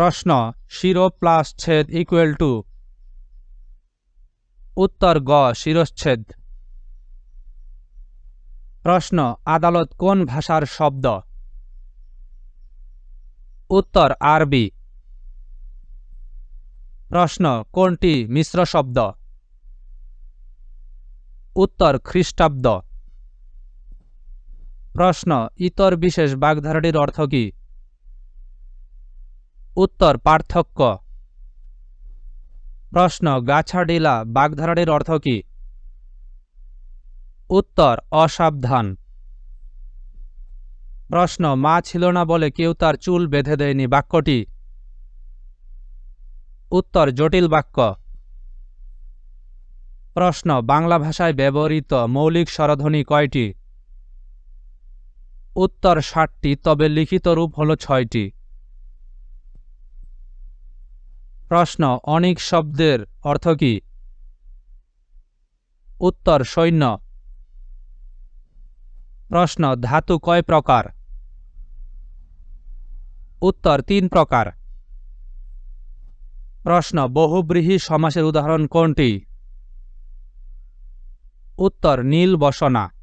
প্রশ্ন শিরো প্লাস ছেদ ইকুয়াল টু উত্তর গ শিরশ্ছেদ প্রশ্ন, আদালত কোন ভাষার শব্দ? উত্তর, আরবি। প্রশ্ন, কোনটি মিশ্র শব্দ? উত্তর, খ্রিস্টাব্দ। প্রশ্ন, ইতর বিশেষ বাগধারাটির অর্থ কি? উত্তর, পার্থক্য। প্রশ্ন, গাছাডিলা, বাগধারাটির অর্থ কি? উত্তর, অসাবধান। প্রশ্ন, মা ছিল না বলে কেউ তার চুল বেঁধে দেয়নি, বাক্যটি? উত্তর, জটিল বাক্য। প্রশ্ন, বাংলা ভাষায় ব্যবহৃত মৌলিক স্বরধ্বনি কয়টি? উত্তর, ষাটটি, তবে লিখিত রূপ হল ছয়টি। প্রশ্ন, অনিক শব্দের অর্থ কি? উত্তর, সৈন্য। প্রশ্ন, ধাতু কয় প্রকার? উত্তর, তিন প্রকার। প্রশ্ন, বহুব্রীহি সমাসের উদাহরণ কোনটি? উত্তর, নীল বসনা।